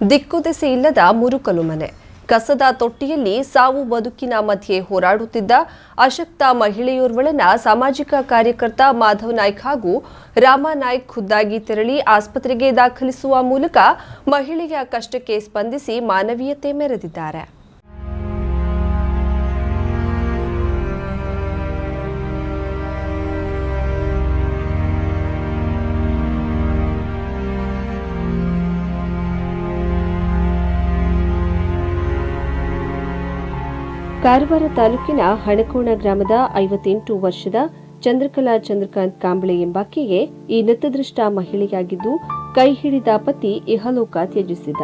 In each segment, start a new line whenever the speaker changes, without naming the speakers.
ದಿಕ್ಕುದೆಸೆ ಇಲ್ಲದ ಮುರುಕಲು ಮನೆ. ಕಸದ ತೊಟ್ಟಿಯಲ್ಲಿ ಸಾವು ಬದುಕಿನ ಮಧ್ಯೆ ಹೋರಾಡುತ್ತಿದ್ದ ಅಶಕ್ತ ಮಹಿಳೆಯೋರ್ವಳನ್ನ ಸಾಮಾಜಿಕ ಕಾರ್ಯಕರ್ತ ಮಾಧವ್ ನಾಯ್ಕ್ ಹಾಗೂ ರಾಮ ನಾಯ್ಕ್ ಖುದ್ದಾಗಿ ತೆರಳಿ ಆಸ್ಪತ್ರೆಗೆ ದಾಖಲಿಸುವ ಮೂಲಕ ಮಹಿಳೆಯ ಕಷ್ಟಕ್ಕೆ ಸ್ಪಂದಿಸಿ ಮಾನವೀಯತೆ ಮೆರೆದಿದ್ದಾರೆ. ಕಾರವಾರ ತಾಲೂಕಿನ ಹಣಕೋಣ ಗ್ರಾಮದ ಐವತ್ತೆಂಟು ವರ್ಷದ ಚಂದ್ರಕಲಾ ಚಂದ್ರಕಾಂತ್ ಕಾಂಬಳೆ ಎಂಬಾಕೆಗೆ ಈ ನತದೃಷ್ಟ ಮಹಿಳೆಯಾಗಿದ್ದು ಕೈ ಹಿಡಿದ ಪತಿ ಇಹಲೋಕ ತ್ಯಜಿಸಿದ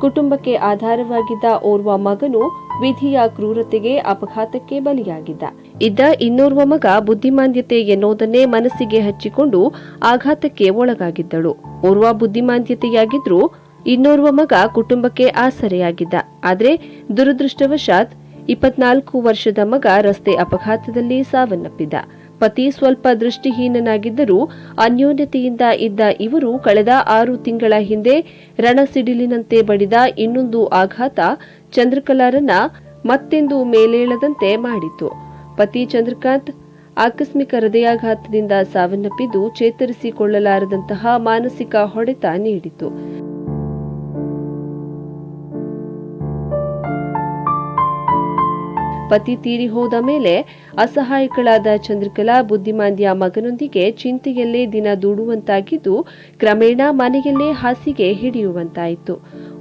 ಕುಟುಂಬಕ್ಕೆ ಆಧಾರವಾಗಿದ್ದ ಓರ್ವ ಮಗನು ವಿಧಿಯ ಕ್ರೂರತೆಗೆ ಅಪಘಾತಕ್ಕೆ ಬಲಿಯಾಗಿದ್ದ. ಇದ್ದ ಇನ್ನೋರ್ವ ಮಗ ಬುದ್ಧಿಮಾಂದ್ಯತೆ ಎನ್ನುವುದನ್ನೇ ಮನಸ್ಸಿಗೆ ಹಚ್ಚಿಕೊಂಡು ಆಘಾತಕ್ಕೆ ಒಳಗಾಗಿದ್ದಳು. ಓರ್ವ ಬುದ್ಧಿಮಾಂದ್ಯತೆಯಾಗಿದ್ರೂ ಇನ್ನೋರ್ವ ಮಗ ಕುಟುಂಬಕ್ಕೆ ಆಸರೆಯಾಗಿದ್ದ. ಆದರೆ ದುರದೃಷ್ಟವಶಾತ್ ಇಪ್ಪತ್ನಾಲ್ಕು ವರ್ಷದ ಮಗ ರಸ್ತೆ ಅಪಘಾತದಲ್ಲಿ ಸಾವನ್ನಪ್ಪಿದ. ಪತಿ ಸ್ವಲ್ಪ ದೃಷ್ಟಿಹೀನನಾಗಿದ್ದರೂ ಅನ್ಯೋನ್ಯತೆಯಿಂದ ಇದ್ದ ಇವರು ಕಳೆದ ಆರು ತಿಂಗಳ ಹಿಂದೆ ರಣಸಿಡಿಲಿನಂತೆ ಬಡಿದ ಇನ್ನೊಂದು ಆಘಾತ ಚಂದ್ರಕಲಾರನ್ನ ಮತ್ತೆಂದು ಮೇಲೇಳದಂತೆ ಮಾಡಿತು. ಪತಿ ಚಂದ್ರಕಾಂತ್ ಆಕಸ್ಮಿಕ ಹೃದಯಾಘಾತದಿಂದ ಸಾವನ್ನಪ್ಪಿದ್ದು ಚೇತರಿಸಿಕೊಳ್ಳಲಾರದಂತಹ ಮಾನಸಿಕ ಹೊಡೆತ ನೀಡಿತು. ಪತಿ ತೀರಿ ಹೋದ ಮೇಲೆ ಅಸಹಾಯಕಳಾದ ಚಂದ್ರಕಲಾ ಬುದ್ಧಿಮಾಂದ್ಯ ಮಗನೊಂದಿಗೆ ಚಿಂತೆಯಲ್ಲೇ ದಿನ ದೂಡುವಂತಾಗಿದ್ದು ಕ್ರಮೇಣ ಮನೆಯಲ್ಲೇ ಹಾಸಿಗೆ ಹಿಡಿಯುವಂತಾಯಿತು.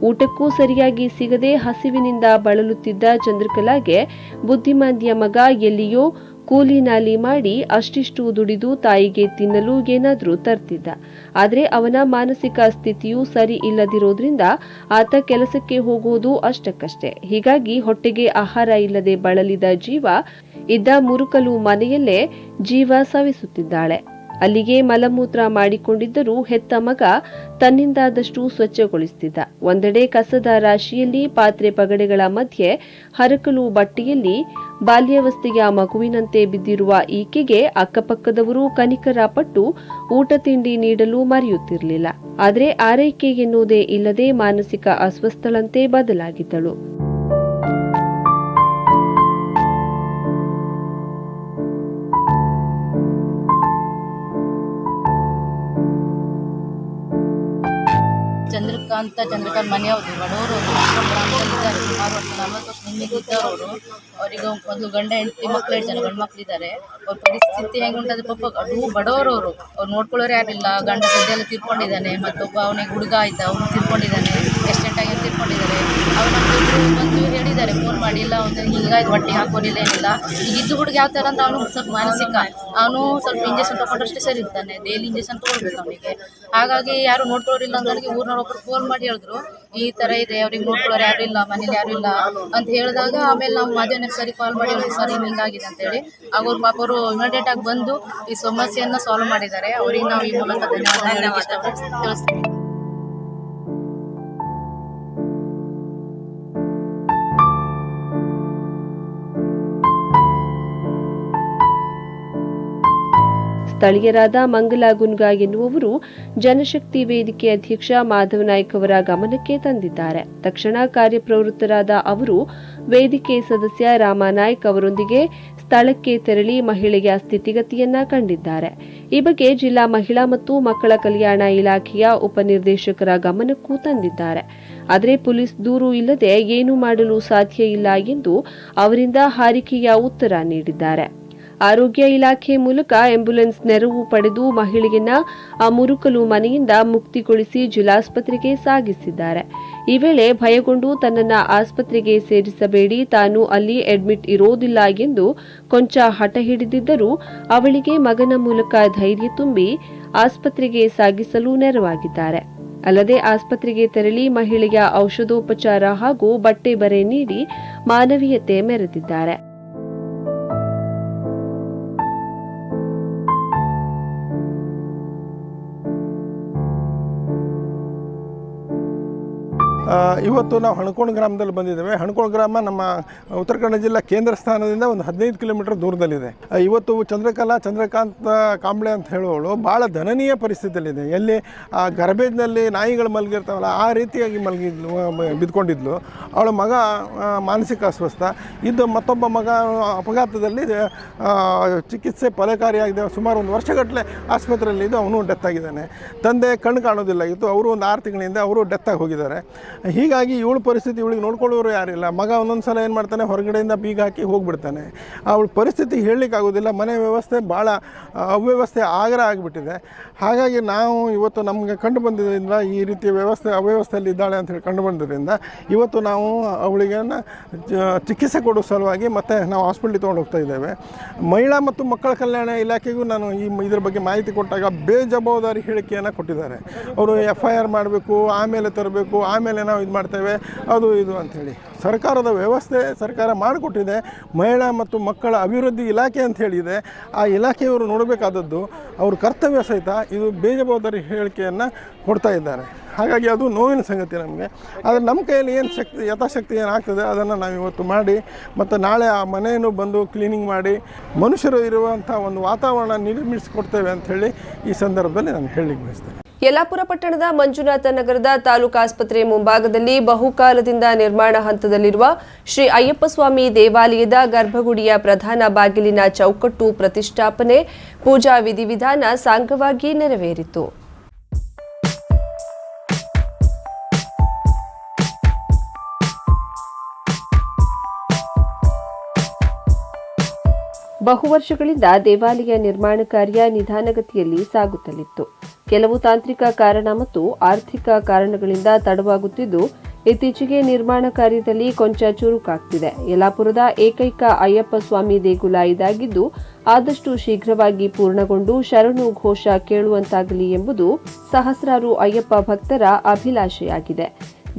ಊಟಕ್ಕೂ ಸರಿಯಾಗಿ ಸಿಗದೆ ಹಸಿವಿನಿಂದ ಬಳಲುತ್ತಿದ್ದ ಚಂದ್ರಕಲಾಗೆ ಬುದ್ಧಿಮಾಂದ್ಯ ಮಗ ಎಲ್ಲಿಯೋ ಕೂಲಿ ನಾಲಿ ಮಾಡಿ ಅಷ್ಟಿಷ್ಟು ದುಡಿದು ತಾಯಿಗೆ ತಿನ್ನಲು ಏನಾದರೂ ತರ್ತಿದ್ದ. ಆದರೆ ಅವನ ಮಾನಸಿಕ ಸ್ಥಿತಿಯು ಸರಿ ಇಲ್ಲದಿರೋದ್ರಿಂದ ಆತ ಕೆಲಸಕ್ಕೆ ಹೋಗುವುದು ಅಷ್ಟಕ್ಕಷ್ಟೇ. ಹೀಗಾಗಿ ಹೊಟ್ಟೆಗೆ ಆಹಾರ ಇಲ್ಲದೆ ಬಳಲಿದ ಜೀವ ಇದ್ದ ಮುರುಕಲು ಮನೆಯಲ್ಲೇ ಜೀವ ಸವಿಸುತ್ತಿದ್ದಾಳೆ ಅಲ್ಲಿಗೆ ಮಲಮೂತ್ರ ಮಾಡಿಕೊಂಡಿದ್ದರೂ ಹೆತ್ತ ಮಗ ತನ್ನಿಂದಾದಷ್ಟು ಸ್ವಚ್ಛಗೊಳಿಸುತ್ತಿದ್ದ ಒಂದೆಡೆ ಕಸದ ರಾಶಿಯಲ್ಲಿ ಪಾತ್ರೆ ಪಗಡೆಗಳ ಮಧ್ಯೆ ಹರಕಲು ಬಟ್ಟೆಯಲ್ಲಿ ಬಾಲ್ಯಾವಸ್ಥೆಯ ಮಗುವಿನಂತೆ ಬಿದ್ದಿರುವ ಈಕೆಗೆ ಅಕ್ಕಪಕ್ಕದವರು ಕನಿಕರ ಪಟ್ಟು ಊಟ ತಿಂಡಿ ನೀಡಲು ಮರೆಯುತ್ತಿರಲಿಲ್ಲ. ಆದರೆ ಆರೈಕೆ ಎನ್ನುವುದೇ ಇಲ್ಲದೆ ಮಾನಸಿಕ ಅಸ್ವಸ್ಥಳಂತೆ ಬದಲಾಗಿದ್ದಳು.
ಚಂದ್ರಕಾಂತ ಚಂದ್ರಕಾಂತ್ ಮನೆಯವರು, ಬಡವರು ಇದ್ದಾರೆ ಸುಮಾರು ವರ್ಷ ನಲವತ್ತು ವರ್ಷ ಹಿಂದೆ ಇದ್ದವರು ಅವರಿಗೆ ಒಂದು ಗಂಡ ಹೆಂಡತಿ ಮಕ್ಕಳು ಜನ ಗಂಡು ಮಕ್ಕಳಿದ್ದಾರೆ ಅವ್ರ ಪರಿಸ್ಥಿತಿ ಹೆಂಗೆ ಉಂಟಂದ್ರೆ ಪಾಪ ಅದು ಬಡವರು ಅವರು ನೋಡ್ಕೊಳ್ಳೋರು ಯಾರಿಲ್ಲ. ಗಂಡ ಸದ್ಯೆಲ್ಲ ತೀರ್ಕೊಂಡಿದ್ದಾನೆ, ಮತ್ತೊಬ್ಬ ಅವನಿಗೆ ಹುಡುಗ ಆಯ್ತಾ, ಅವನು ತೀರ್ಕೊಂಡಿದ್ದಾನೆ ಎಕ್ಸ್ಟೆಂಟ್ ಆಗಿ ತೀರ್ಕೊಂಡಿದ್ದಾರೆ. ಅವ್ರು ಹೇಳಿದ್ದಾರೆ ಫೋನ್ ಮಾಡಿಲ್ಲ, ಒಂದು ಹಿಂಗಾಗಿ ಹೊಟ್ಟೆ ಹಾಕೋದಿಲ್ಲ, ಏನಿಲ್ಲ. ಈಗ ಇದ್ದು ಹುಡುಗ ಯಾವ ಥರ ಅಂತ ಅವನು ಸ್ವಲ್ಪ ಮಾನಸಿಕ, ಅವನು ಸ್ವಲ್ಪ ಇಂಜೆಕ್ಷನ್ ತಗೊಂಡಷ್ಟೇ ಸರಿ ಇರ್ತಾನೆ ಡೈಲಿ ಇಂಜೆಕ್ಷನ್ ತೊಗೊಳ್ಬೇಕು ಅವನಿಗೆ. ಹಾಗಾಗಿ ಯಾರು ನೋಡ್ಕೊಳ್ಳೋರಿಲ್ಲ ನನಗೆ ಊರಿನೊಬ್ಬರು ಫೋನ್ ಮಾಡಿ ಹೇಳಿದ್ರು, ಈ ಥರ ಇದೆ, ಅವ್ರಿಗೆ ನೋಡ್ಕೊಳ್ಳೋರು ಯಾರು ಇಲ್ಲ, ಮನೇಲಿ ಯಾರು ಇಲ್ಲ ಅಂತ ಹೇಳಿದಾಗ ಆಮೇಲೆ ನಾವು ಮಾಧ್ಯಮ ಸರಿ ಕಾಲ್ ಮಾಡಿ ಸರಿ ಸರ್ ಹಿಂಗೆ ಹಿಂಗಾಗಿದೆ ಅಂತೇಳಿ ಆಗ ಅವ್ರು ಪಾಪ ಅವರು ಇಮಿಡಿಯೇಟ್ ಆಗಿ ಬಂದು ಈ ಸಮಸ್ಯೆಯನ್ನು ಸಾಲ್ವ್ ಮಾಡಿದ್ದಾರೆ. ಅವರಿಗೆ ನಾವು ಈ ಮೂಲಕ ಧನ್ಯವಾದ ತಿಳಿಸ್ತೀವಿ
ಸ್ಥಳೀಯರಾದ ಮಂಗಲ ಗುನ್ಗಾ ಎನ್ನುವವರು ಜನಶಕ್ತಿ ವೇದಿಕೆ ಅಧ್ಯಕ್ಷ ಮಾಧವ್ ನಾಯ್ಕ್ ಅವರ ಗಮನಕ್ಕೆ ತಂದಿದ್ದಾರೆ. ತಕ್ಷಣ ಕಾರ್ಯಪ್ರವೃತ್ತರಾದ ಅವರು ವೇದಿಕೆ ಸದಸ್ಯ ರಾಮ ನಾಯ್ಕ್ ಅವರೊಂದಿಗೆ ಸ್ಥಳಕ್ಕೆ ತೆರಳಿ ಮಹಿಳೆಯ ಸ್ಥಿತಿಗತಿಯನ್ನ ಕಂಡಿದ್ದಾರೆ. ಈ ಬಗ್ಗೆ ಜಿಲ್ಲಾ ಮಹಿಳಾ ಮತ್ತು ಮಕ್ಕಳ ಕಲ್ಯಾಣ ಇಲಾಖೆಯ ಉಪನಿರ್ದೇಶಕರ ಗಮನಕ್ಕೂ ತಂದಿದ್ದಾರೆ. ಆದರೆ ಪೊಲೀಸ್ ದೂರು ಇಲ್ಲದೆ ಏನು ಮಾಡಲು ಸಾಧ್ಯ ಇಲ್ಲ ಎಂದು ಅವರಿಂದ ಹಾರಿಕೆಯ ಉತ್ತರ ನೀಡಿದ್ದಾರೆ. ಆರೋಗ್ಯ ಇಲಾಖೆ ಮೂಲಕ ಆಂಬ್ಯುಲೆನ್ಸ್ ನೆರವು ಪಡೆದು ಮಹಿಳೆಯನ್ನ ಆ ಮುರುಕಲು ಮನೆಯಿಂದ ಮುಕ್ತಿಗೊಳಿಸಿ ಜಿಲ್ಲಾಸ್ಪತ್ರೆಗೆ ಸಾಗಿಸಿದ್ದಾರೆ. ಈ ವೇಳೆ ಭಯಗೊಂಡು ತನ್ನನ್ನ ಆಸ್ಪತ್ರೆಗೆ ಸೇರಿಸಬೇಡಿ, ತಾನು ಅಲ್ಲಿ ಅಡ್ಮಿಟ್ ಇರೋದಿಲ್ಲ ಎಂದು ಕೊಂಚ ಹಠ ಹಿಡಿದಿದ್ದರೂ ಅವಳಿಗೆ ಮಗನ ಮೂಲಕ ಧೈರ್ಯ ತುಂಬಿ ಆಸ್ಪತ್ರೆಗೆ ಸಾಗಿಸಲು ನೆರವಾಗಿದ್ದಾರೆ. ಅಲ್ಲದೆ ಆಸ್ಪತ್ರೆಗೆ ತೆರಳಿ ಮಹಿಳೆಯ ಔಷಧೋಪಚಾರ ಹಾಗೂ ಬಟ್ಟೆ ಬರೆ ನೀಡಿ ಮಾನವೀಯತೆ ಮೆರೆದಿದ್ದಾರೆ.
ಇವತ್ತು ನಾವು ಹಣಕೋಣ ಗ್ರಾಮದಲ್ಲಿ ಬಂದಿದ್ದೇವೆ. ಹಣಕೋಣ ಗ್ರಾಮ ನಮ್ಮ ಉತ್ತರ ಕನ್ನಡ ಜಿಲ್ಲಾ ಕೇಂದ್ರ ಸ್ಥಾನದಿಂದ ಒಂದು ಹದಿನೈದು ಕಿಲೋಮೀಟರ್ ದೂರದಲ್ಲಿದೆ. ಇವತ್ತು ಚಂದ್ರಕಲಾ, ಚಂದ್ರಕಾಂತ ಕಾಂಬ್ಳೆ ಅಂತ ಹೇಳುವವಳು ಭಾಳ ದನನೀಯ ಪರಿಸ್ಥಿತಿಯಲ್ಲಿದೆ. ಎಲ್ಲಿ ಆ ಗರ್ಬೇಜ್ನಲ್ಲಿ ನಾಯಿಗಳು ಮಲಗಿರ್ತಾವಲ್ಲ, ಆ ರೀತಿಯಾಗಿ ಮಲಗಿದ್ಲು ಬಿದ್ಕೊಂಡಿದ್ಲು. ಅವಳ ಮಗ ಮಾನಸಿಕ ಅಸ್ವಸ್ಥ. ಇದು ಮತ್ತೊಬ್ಬ ಮಗ ಅಪಘಾತದಲ್ಲಿ ಚಿಕಿತ್ಸೆ ಫಲಕಾರಿಯಾಗಿದೆ. ಸುಮಾರು ಒಂದು ವರ್ಷಗಟ್ಟಲೆ ಆಸ್ಪತ್ರೆಯಲ್ಲಿದ್ದು ಅವನು ಡೆತ್ ಆಗಿದ್ದಾನೆ. ತಂದೆ ಕಣ್ಣು ಕಾಣೋದಿಲ್ಲ ಇತ್ತು ಅವರು ಒಂದು ಆರು ತಿಂಗಳಿಂದ ಅವರು ಡೆತ್ ಆಗಿ ಹೋಗಿದ್ದಾರೆ. ಹೀಗಾಗಿ ಇವಳ ಪರಿಸ್ಥಿತಿ ಇವಳಿಗೆ ನೋಡ್ಕೊಳ್ಳೋರು ಯಾರಿಲ್ಲ. ಮಗ ಒಂದೊಂದು ಸಲ ಏನು ಮಾಡ್ತಾನೆ? ಹೊರಗಡೆಯಿಂದ ಬೀಗ ಹಾಕಿ ಹೋಗಿಬಿಡ್ತಾನೆ. ಅವಳ ಪರಿಸ್ಥಿತಿ ಹೇಳಲಿಕ್ಕೆ ಆಗೋದಿಲ್ಲ. ಮನೆ ವ್ಯವಸ್ಥೆ ಭಾಳ ಅವ್ಯವಸ್ಥೆ ಆಗ್ರಹ ಆಗಿಬಿಟ್ಟಿದೆ. ಹಾಗಾಗಿ ನಾವು ಇವತ್ತು ನಮಗೆ ಕಂಡು ಬಂದಿದ್ದರಿಂದ ಈ ರೀತಿಯ ವ್ಯವಸ್ಥೆ, ಅವ್ಯವಸ್ಥೆಯಲ್ಲಿ ಇದ್ದಾಳೆ ಅಂತ ಹೇಳಿ ಕಂಡು ಬಂದಿದ್ದರಿಂದ ಇವತ್ತು ನಾವು ಅವಳಿಗೆ ಚಿಕಿತ್ಸೆ ಕೊಡೋ ಸಲುವಾಗಿ ಮತ್ತೆ ನಾವು ಹಾಸ್ಪಿಟ್ಲಿಗೆ ತೊಗೊಂಡು ಹೋಗ್ತಾ ಇದ್ದೇವೆ. ಮಹಿಳಾ ಮತ್ತು ಮಕ್ಕಳ ಕಲ್ಯಾಣ ಇಲಾಖೆಗೂ ನಾನು ಈ ಇದ್ರ ಬಗ್ಗೆ ಮಾಹಿತಿ ಕೊಟ್ಟಾಗ ಬೇಜವಾಬ್ದಾರಿ ಹೇಳಿಕೆಯನ್ನು ಕೊಟ್ಟಿದ್ದಾರೆ. ಅವರು ಎಫ್ ಐ ಆರ್ ಮಾಡಬೇಕು, ಆಮೇಲೆ ತರಬೇಕು, ಆಮೇಲೆ ನಾವು ಇದು ಮಾಡ್ತೇವೆ, ಅದು ಇದು ಅಂಥೇಳಿ. ಸರ್ಕಾರದ ವ್ಯವಸ್ಥೆ, ಸರ್ಕಾರ ಮಾಡಿಕೊಟ್ಟಿದೆ, ಮಹಿಳಾ ಮತ್ತು ಮಕ್ಕಳ ಅಭಿವೃದ್ಧಿ ಇಲಾಖೆ ಅಂತ ಹೇಳಿದೆ. ಆ ಇಲಾಖೆಯವರು ನೋಡಬೇಕಾದದ್ದು, ಅವ್ರ ಕರ್ತವ್ಯ ಸಹಿತ ಇದು ಬೇಜವಾಬ್ದಾರಿ ಹೇಳಿಕೆಯನ್ನು ಕೊಡ್ತಾ ಇದ್ದಾರೆ. ಹಾಗಾಗಿ ಅದು ನೋವಿನ ಸಂಗತಿ ನಮಗೆ. ಆದರೆ ನಮ್ಮ ಕೈಯಲ್ಲಿ ಏನು ಶಕ್ತಿ, ಯಥಾಶಕ್ತಿ ಏನಾಗ್ತದೆ ಅದನ್ನು ನಾವು ಇವತ್ತು ಮಾಡಿ, ಮತ್ತು ನಾಳೆ ಆ ಮನೆಯನ್ನು ಬಂದು ಕ್ಲೀನಿಂಗ್ ಮಾಡಿ, ಮನುಷ್ಯರು ಇರುವಂಥ ಒಂದು ವಾತಾವರಣ ನಿರ್ಮಿಸಿಕೊಡ್ತೇವೆ ಅಂಥೇಳಿ ಈ ಸಂದರ್ಭದಲ್ಲಿ ನಾನು ಹೇಳಲಿಕ್ಕೆ ಬಯಸ್ತೇನೆ.
ಯಲ್ಲಾಪುರ ಪಟ್ಟಣದ ಮಂಜುನಾಥ ನಗರದ ತಾಲೂಕು ಆಸ್ಪತ್ರೆ ಮುಂಭಾಗದಲ್ಲಿ ಬಹುಕಾಲದಿಂದ ನಿರ್ಮಾಣ ಹಂತದಲ್ಲಿರುವ ಶ್ರೀ ಅಯ್ಯಪ್ಪಸ್ವಾಮಿ ದೇವಾಲಯದ ಗರ್ಭಗುಡಿಯ ಪ್ರಧಾನ ಬಾಗಿಲಿನ ಚೌಕಟ್ಟು ಪ್ರತಿಷ್ಠಾಪನೆ ಪೂಜಾ ವಿಧಿವಿಧಾನ ಸಾಂಗವಾಗಿ ನೆರವೇರಿತು. ಬಹುವರ್ಷಗಳಿಂದ ದೇವಾಲಯ ನಿರ್ಮಾಣ ಕಾರ್ಯ ನಿಧಾನಗತಿಯಲ್ಲಿ ಸಾಗುತ್ತಲಿತ್ತು. ಕೆಲವು ತಾಂತ್ರಿಕ ಕಾರಣ ಮತ್ತು ಆರ್ಥಿಕ ಕಾರಣಗಳಿಂದ ತಡವಾಗುತ್ತಿದ್ದು, ಇತ್ತೀಚೆಗೆ ನಿರ್ಮಾಣ ಕಾರ್ಯದಲ್ಲಿ ಕೊಂಚ ಚುರುಕಾಗ್ತಿದೆ. ಯಲಾಪುರದ ಏಕೈಕ ಅಯ್ಯಪ್ಪ ಸ್ವಾಮಿ ದೇಗುಲ ಇದಾಗಿದ್ದು ಆದಷ್ಟು ಶೀಘ್ರವಾಗಿ ಪೂರ್ಣಗೊಂಡು ಶರಣು ಘೋಷ ಕೇಳುವಂತಾಗಲಿ ಎಂಬುದು ಸಹಸ್ರಾರು ಅಯ್ಯಪ್ಪ ಭಕ್ತರ ಅಭಿಲಾಷೆಯಾಗಿದೆ.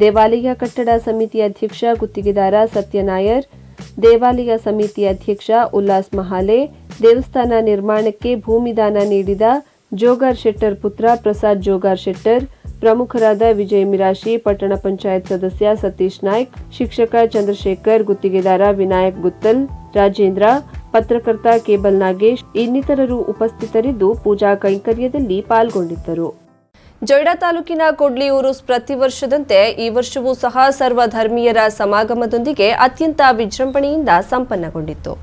ದೇವಾಲಯ ಕಟ್ಟಡ ಸಮಿತಿ ಅಧ್ಯಕ್ಷ ಗುತ್ತಿಗೆದಾರ ಸತ್ಯನಾಯರ್, ದೇವಾಲಯ ಸಮಿತಿ ಅಧ್ಯಕ್ಷ ಉಲ್ಲಾಸ್ ಮಹಾಲೆ, ದೇವಸ್ಥಾನ ನಿರ್ಮಾಣಕ್ಕೆ ಭೂಮಿದಾನ ನೀಡಿದ ಜೋಗಾರ್ ಶೆಟ್ಟರ್ ಪುತ್ರ ಪ್ರಸಾದ್ ಜೋಗಾರ್ ಶೆಟ್ಟರ್, ಪ್ರಮುಖರಾದ ವಿಜಯ ಮಿರಾಶಿ, ಪಟ್ಟಣ ಪಂಚಾಯತ್ ಸದಸ್ಯ ಸತೀಶ್ ನಾಯ್ಕ್, ಶಿಕ್ಷಕ ಚಂದ್ರಶೇಖರ್, ಗುತ್ತಿಗೆದಾರ ವಿನಾಯಕ್ ಗುತ್ತಲ್, ರಾಜೇಂದ್ರ, ಪತ್ರಕರ್ತ ಕೇಬಲ್ ನಾಗೇಶ್ ಇನ್ನಿತರರು ಉಪಸ್ಥಿತರಿದ್ದು ಪೂಜಾ ಕೈಂಕರ್ಯದಲ್ಲಿ ಪಾಲ್ಗೊಂಡಿದ್ದರು. ಜೊಯ್ಡಾ ತಾಲೂಕಿನ ಕೊಡ್ಲಿಯೂರು ಪ್ರತಿ ವರ್ಷದಂತೆ ಈ ವರ್ಷವೂ ಸಹ ಸರ್ವಧರ್ಮೀಯರ ಸಮಾಗಮದೊಂದಿಗೆ ಅತ್ಯಂತ ವಿಜೃಂಭಣೆಯಿಂದ ಸಂಪನ್ನಗೊಂಡಿತ್ತು.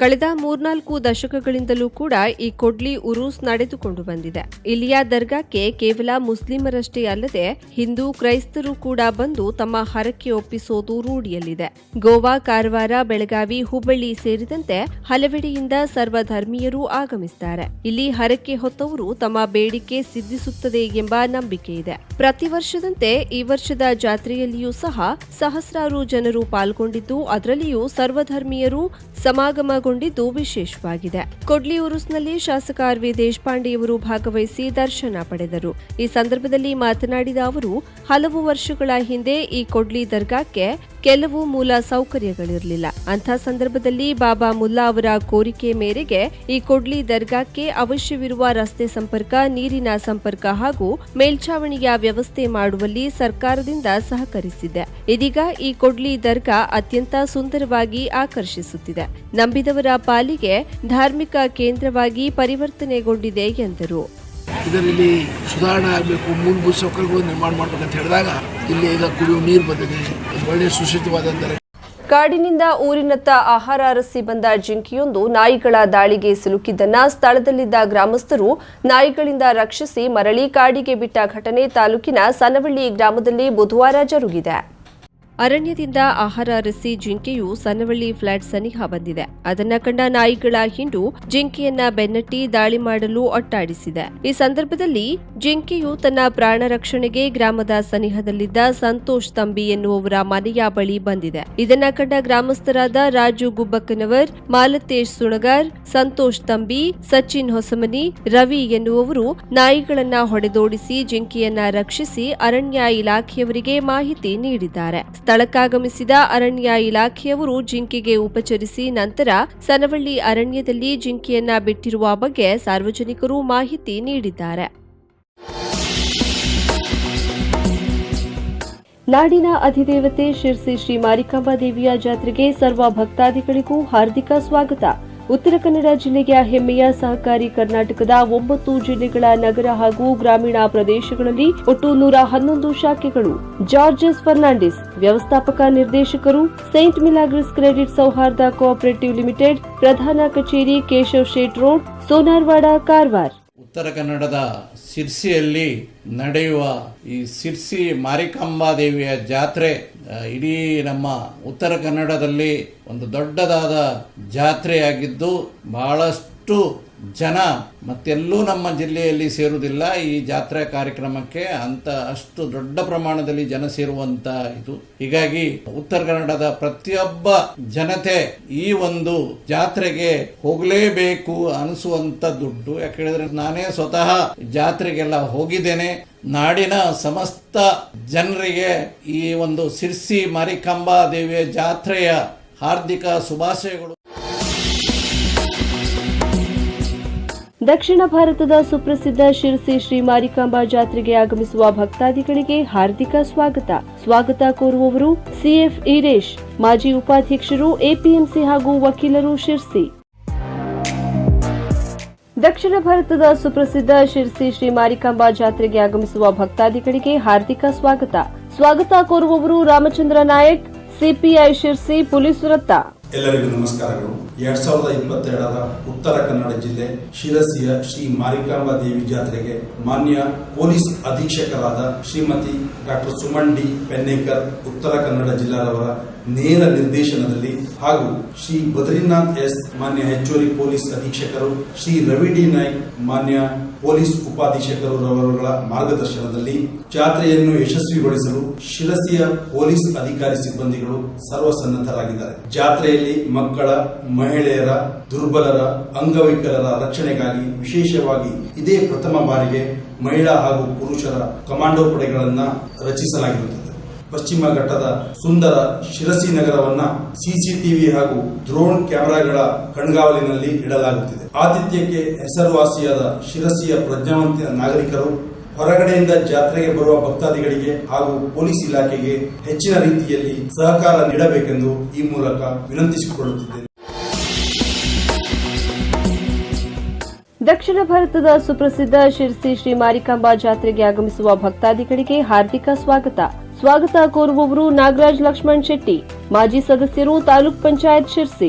ಕಳೆದ ಮೂರ್ನಾಲ್ಕು ದಶಕಗಳಿಂದಲೂ ಕೂಡ ಈ ಕೊಡ್ಲಿ ಉರೂಸ್ ನಡೆದುಕೊಂಡು ಬಂದಿದೆ. ಇಲ್ಲಿಯ ದರ್ಗಾಕ್ಕೆ ಕೇವಲ ಮುಸ್ಲಿಮರಷ್ಟೇ ಅಲ್ಲದೆ ಹಿಂದೂ ಕ್ರೈಸ್ತರು ಕೂಡ ಬಂದು ತಮ್ಮ ಹರಕೆ ಒಪ್ಪಿಸೋದು ರೂಢಿಯಲ್ಲಿದೆ. ಗೋವಾ, ಕಾರವಾರ, ಬೆಳಗಾವಿ, ಹುಬ್ಬಳ್ಳಿ ಸೇರಿದಂತೆ ಹಲವೆಡೆಯಿಂದ ಸರ್ವಧರ್ಮೀಯರು ಆಗಮಿಸುತ್ತಾರೆ ಇಲ್ಲಿ ಹರಕೆ ಹೊತ್ತವರು ತಮ್ಮ ಬೇಡಿಕೆ ಸಿದ್ಧಿಸುತ್ತದೆ ಎಂಬ ನಂಬಿಕೆ ಇದೆ. ಪ್ರತಿ ವರ್ಷದಂತೆ ಈ ವರ್ಷದ ಜಾತ್ರೆಯಲ್ಲಿಯೂ ಸಹ ಸಹಸ್ರಾರು ಜನರು ಪಾಲ್ಗೊಂಡಿದ್ದು, ಅದರಲ್ಲಿಯೂ ಸರ್ವಧರ್ಮೀಯರು ಸಮಾಗಮಗೊಂಡಿದ್ದು ವಿಶೇಷವಾಗಿದೆ. ಕೊಡ್ಲಿ ಉರುಸ್ನಲ್ಲಿ ಶಾಸಕ ಆರ್ ವಿ ದೇಶಪಾಂಡೆಯವರು ಭಾಗವಹಿಸಿ ದರ್ಶನ ಪಡೆದರು. ಈ ಸಂದರ್ಭದಲ್ಲಿ ಮಾತನಾಡಿದ ಅವರು, ಹಲವು ವರ್ಷಗಳ ಹಿಂದೆ ಈ ಕೊಡ್ಲಿ ದರ್ಗಾಕ್ಕೆ ಕೆಲವು ಮೂಲ ಸೌಕರ್ಯಗಳಿರಲಿಲ್ಲ. ಅಂಥ ಸಂದರ್ಭದಲ್ಲಿ ಬಾಬಾ ಮುಲ್ಲಾ ಅವರ ಕೋರಿಕೆ ಮೇರೆಗೆ ಈ ಕೊಡ್ಲಿ ದರ್ಗಾಕ್ಕೆ ಅವಶ್ಯವಿರುವ ರಸ್ತೆ ಸಂಪರ್ಕ, ನೀರಿನ ಸಂಪರ್ಕ ಹಾಗೂ ಮೇಲ್ಛಾವಣಿಯ ವ್ಯವಸ್ಥೆ ಮಾಡುವಲ್ಲಿ ಸರ್ಕಾರದಿಂದ ಸಹಕರಿಸಿದೆ. ಇದೀಗ ಈ ಕೊಡ್ಲಿ ದರ್ಗಾ ಅತ್ಯಂತ ಸುಂದರವಾಗಿ ಆಕರ್ಷಿಸುತ್ತಿದೆ. ನಂಬಿದವರ ಪಾಲಿಗೆ ಧಾರ್ಮಿಕ ಕೇಂದ್ರವಾಗಿ ಪರಿವರ್ತನೆಗೊಂಡಿದೆ ಎಂದರು.
ಇದರಲ್ಲಿ ಸುಧಾರಣೆ ಆಗಬೇಕು ಮೂಲಭೂತ ಸೌಕರ್ಯಗಳು ನಿರ್ಮಾಣ ಮಾಡಬೇಕಂತ ಹೇಳಿದಾಗ ಇಲ್ಲಿ ಈಗ ಕುಡಿಯುವ ನೀರು ಬಂದಿದೆ. ಒಳ್ಳೆಯ ಸುಶಿತವಾದಂಥ
ಕಾಡಿನಿಂದ ಊರಿನತ್ತ ಆಹಾರ ಅರಸಿ ಬಂದ ಜಿಂಕಿಯೊಂದು ನಾಯಿಗಳ ದಾಳಿಗೆ ಸಿಲುಕಿದ್ದನ್ನ ಸ್ಥಳದಲ್ಲಿದ್ದ ಗ್ರಾಮಸ್ಥರು ನಾಯಿಗಳಿಂದ ರಕ್ಷಿಸಿ ಮರಳಿ ಕಾಡಿಗೆ ಬಿಟ್ಟ ಘಟನೆ ತಾಲೂಕಿನ ಸನವಳ್ಳಿ ಗ್ರಾಮದಲ್ಲಿ ಬುಧವಾರ ಜರುಗಿದೆ. ಅರಣ್ಯದಿಂದ ಆಹಾರ ಅರಸಿ ಜಿಂಕೆಯು ಸನವಳ್ಳಿ ಫ್ಲಾಟ್ ಸನಿಹ ಬಂದಿದೆ. ಅದನ್ನ ಕಂಡ ನಾಯಿಗಳ ಹಿಂಡು ಜಿಂಕೆಯನ್ನ ಬೆನ್ನಟ್ಟಿ ದಾಳಿ ಮಾಡಲು ಒಟ್ಟಾಡಿಸಿದೆ. ಈ ಸಂದರ್ಭದಲ್ಲಿ ಜಿಂಕೆಯು ತನ್ನ ಪ್ರಾಣ ರಕ್ಷಣೆಗೆ ಗ್ರಾಮದ ಸನಿಹದಲ್ಲಿದ್ದ ಸಂತೋಷ್ ತಂಬಿ ಎನ್ನುವವರ ಮನೆಯ ಬಳಿ ಬಂದಿದೆ. ಇದನ್ನ ಕಂಡ ಗ್ರಾಮಸ್ಥರಾದ ರಾಜು ಗುಬ್ಬಕ್ಕನವರ್, ಮಾಲತೇಶ್ ಸುಣಗಾರ್, ಸಂತೋಷ್ ತಂಬಿ, ಸಚಿನ್ ಹೊಸಮನಿ, ರವಿ ಎನ್ನುವವರು ನಾಯಿಗಳನ್ನ ಹೊಡೆದೋಡಿಸಿ ಜಿಂಕೆಯನ್ನ ರಕ್ಷಿಸಿ ಅರಣ್ಯ ಇಲಾಖೆಯವರಿಗೆ ಮಾಹಿತಿ ನೀಡಿದ್ದಾರೆ. ಸ್ಥಳಕ್ಕಾಗಮಿಸಿದ ಅರಣ್ಯ ಇಲಾಖೆಯವರು ಜಿಂಕೆಗೆ ಉಪಚರಿಸಿ ನಂತರ ಸನವಳ್ಳಿ ಅರಣ್ಯದಲ್ಲಿ ಜಿಂಕೆಯನ್ನ ಬಿಟ್ಟಿರುವ ಬಗ್ಗೆ ಸಾರ್ವಜನಿಕರು ಮಾಹಿತಿ ನೀಡಿದ್ದಾರೆ. ನಾಡಿನ ಅಧಿದೇವತೆ ಶಿರ್ಸಿ ಶ್ರೀ ಮಾರಿಕಾಂಬಾ ದೇವಿಯ ಜಾತ್ರೆಗೆ ಸರ್ವ ಭಕ್ತಾದಿಗಳಿಗೂ ಹಾರ್ದಿಕ ಸ್ವಾಗತ. ಉತ್ತರ ಕನ್ನಡ ಜಿಲ್ಲೆಯ ಹೆಮ್ಮೆಯ ಸಹಕಾರಿ ಕರ್ನಾಟಕದ ಒಂಬತ್ತು ಜಿಲ್ಲೆಗಳ ನಗರ ಹಾಗೂ ಗ್ರಾಮೀಣ ಪ್ರದೇಶಗಳಲ್ಲಿ ಒಟ್ಟು ನೂರ ಹನ್ನೊಂದು ಶಾಖೆಗಳು. ಜಾರ್ಜಸ್ ಫರ್ನಾಂಡಿಸ್, ವ್ಯವಸ್ಥಾಪಕ ನಿರ್ದೇಶಕರು, saint Milagres credit Souharda cooperative limited, ಪ್ರಧಾನ ಕಚೇರಿ ಕೇಶವ್ ಶೇಟ್ ರೋಡ್, ಸೋನಾರ್ವಾಡ ಕಾರವಾರ್.
ಉತ್ತರ ಕನ್ನಡದ ಸಿರ್ಸಿಯಲ್ಲಿ ನಡೆಯುವ ಈ ಸಿರ್ಸಿ ಮಾರಿಕಾಂಬಾ ದೇವಿಯ ಜಾತ್ರೆ ಇಡೀ ನಮ್ಮ ಉತ್ತರ ಕನ್ನಡದಲ್ಲಿ ಒಂದು ದೊಡ್ಡದಾದ ಜಾತ್ರೆಯಾಗಿದ್ದು ಬಹಳಷ್ಟು ಜನ ಮತ್ತೆಲ್ಲೂ ನಮ್ಮ ಜಿಲ್ಲೆಯಲ್ಲಿ ಸೇರುವುದಿಲ್ಲ. ಈ ಜಾತ್ರಾ ಕಾರ್ಯಕ್ರಮಕ್ಕೆ ಅಂತ ಅಷ್ಟು ದೊಡ್ಡ ಪ್ರಮಾಣದಲ್ಲಿ ಜನ ಸೇರುವಂತ ಇದು. ಹೀಗಾಗಿ ಉತ್ತರ ಕನ್ನಡದ ಪ್ರತಿಯೊಬ್ಬ ಜನತೆ ಈ ಒಂದು ಜಾತ್ರೆಗೆ ಹೋಗಲೇಬೇಕು ಅನಿಸುವಂತ ದುಡ್ಡು. ಯಾಕೆ ಹೇಳಿದ್ರೆ ನಾನೇ ಸ್ವತಃ ಜಾತ್ರೆಗೆಲ್ಲ ಹೋಗಿದ್ದೇನೆ. ನಾಡಿನ ಸಮಸ್ತ ಜನರಿಗೆ ಈ ಒಂದು ಸಿರ್ಸಿ ಮಾರಿಕಾಂಬಾ ದೇವಿಯ ಜಾತ್ರೆಯ ಹಾರ್ದಿಕ ಶುಭಾಶಯಗಳು.
ದಕ್ಷಿಣ ಭಾರತದ ಸುಪ್ರಸಿದ್ಧ ಶಿರಸಿ ಶ್ರೀ ಮಾರಿಕಾಂಬಾ ಜಾತ್ರೆಗೆ ಆಗಮಿಸುವ ಭಕ್ತಾದಿಗಳಿಗೆ ಹಾರ್ದಿಕ ಸ್ವಾಗತ. ಸ್ವಾಗತ ಕೋರುವವರು ಸಿಎಫ್ ಈರೇಶ್, ಮಾಜಿ ಉಪಾಧ್ಯಕ್ಷರು ಎಪಿಎಂಸಿ ಹಾಗೂ ವಕೀಲರು ಶಿರ್ಸಿ. ದಕ್ಷಿಣ ಭಾರತದ ಸುಪ್ರಸಿದ್ಧ ಶಿರ್ಸಿ ಶ್ರೀ ಮಾರಿಕಾಂಬಾ ಜಾತ್ರೆಗೆ ಆಗಮಿಸುವ ಭಕ್ತಾದಿಗಳಿಗೆ ಹಾರ್ದಿಕ ಸ್ವಾಗತ. ಸ್ವಾಗತ ಕೋರುವವರು ರಾಮಚಂದ್ರ ನಾಯಕ್, ಸಿಪಿಐ ಶಿರ್ಸಿ ಪೊಲೀಸ್ ವೃತ್ತ.
ಎಲ್ಲರಿಗೂ ನಮಸ್ಕಾರಗಳು. ಎರಡ್ ಸಾವಿರದ ಇಪ್ಪತ್ತೆರಡರ ಉತ್ತರ ಕನ್ನಡ ಜಿಲ್ಲೆ ಶಿರಸಿಯ ಶ್ರೀ ಮಾರಿಕಾಂಬಾ ದೇವಿ ಜಾತ್ರೆಗೆ ಮಾನ್ಯ ಪೊಲೀಸ್ ಅಧೀಕ್ಷಕರಾದ ಶ್ರೀಮತಿ ಡಾಕ್ಟರ್ ಸುಮನ್ ಡಿ. ಪೆನ್ನೇಕರ್ ಉತ್ತರ ಕನ್ನಡ ಜಿಲ್ಲಾರವರ ನೇರ ನಿರ್ದೇಶನದಲ್ಲಿ ಹಾಗೂ ಶ್ರೀ ಬದ್ರಿನಾಥ್ ಎಸ್ ಮಾನ್ಯ ಹೆಚ್ಚುವರಿ ಪೊಲೀಸ್ ಅಧೀಕ್ಷಕರು ಶ್ರೀ ರವಿ ಡಿ. ನಾಯ್ಕ್ ಮಾನ್ಯ ಪೊಲೀಸ್ ಉಪಾಧೀಕ್ಷಕರವರುಗಳ ಮಾರ್ಗದರ್ಶನದಲ್ಲಿ ಜಾತ್ರೆಯನ್ನು ಯಶಸ್ವಿಗೊಳಿಸಲು ಶಿರಸಿಯ ಪೊಲೀಸ್ ಅಧಿಕಾರಿ ಸಿಬ್ಬಂದಿಗಳು ಸರ್ವಸನ್ನದ್ಧರಾಗಿದ್ದಾರೆ. ಜಾತ್ರೆಯಲ್ಲಿ ಮಕ್ಕಳ, ಮಹಿಳೆಯರ, ದುರ್ಬಲರ, ಅಂಗವಿಕಲರ ರಕ್ಷಣೆಗಾಗಿ ವಿಶೇಷವಾಗಿ ಇದೇ ಪ್ರಥಮ ಬಾರಿಗೆ ಮಹಿಳಾ ಹಾಗೂ ಪುರುಷರ ಕಮಾಂಡೋ ಪಡೆಗಳನ್ನು ರಚಿಸಲಾಗಿರುತ್ತದೆ. ಪಶ್ಚಿಮ ಘಟ್ಟದ ಸುಂದರ ಶಿರಸಿ ನಗರವನ್ನ ಸಿಸಿಟಿವಿ ಹಾಗೂ ಡ್ರೋನ್ ಕ್ಯಾಮೆರಾಗಳ ಕಣ್ಗಾವಲಿನಲ್ಲಿ ಇಡಲಾಗುತ್ತಿದೆ. ಆತಿಥ್ಯಕ್ಕೆ ಹೆಸರುವಾಸಿಯಾದ ಶಿರಸಿಯ ಪ್ರಜ್ಞಾವಂತ ನಾಗರಿಕರು ಹೊರಗಡೆಯಿಂದ ಜಾತ್ರೆಗೆ ಬರುವ ಭಕ್ತಾದಿಗಳಿಗೆ ಹಾಗೂ ಪೊಲೀಸ್ ಇಲಾಖೆಗೆ ಹೆಚ್ಚಿನ ರೀತಿಯಲ್ಲಿ ಸಹಕಾರ ನೀಡಬೇಕೆಂದು ಈ ಮೂಲಕ ವಿನಂತಿಸಿಕೊಳ್ಳುತ್ತಿದ್ದೇನೆ.
ದಕ್ಷಿಣ ಭಾರತದ ಸುಪ್ರಸಿದ್ಧ ಶಿರ್ಸಿ ಶ್ರೀ ಮಾರಿಕಾಂಬಾ ಜಾತ್ರೆಗೆ ಆಗಮಿಸುವ ಭಕ್ತಾದಿಗಳಿಗೆ ಹಾರ್ದಿಕ ಸ್ವಾಗತ. ಸ್ವಾಗತ ಕೋರುವವರು ನಾಗರಾಜ್ ಲಕ್ಷ್ಮಣ್ ಶೆಟ್ಟಿ. ಮಾಜಿ ಸದಸ್ಯರು ತಾಲೂಕ್ ಪಂಚಾಯತ್ ಶಿರ್ಸಿ.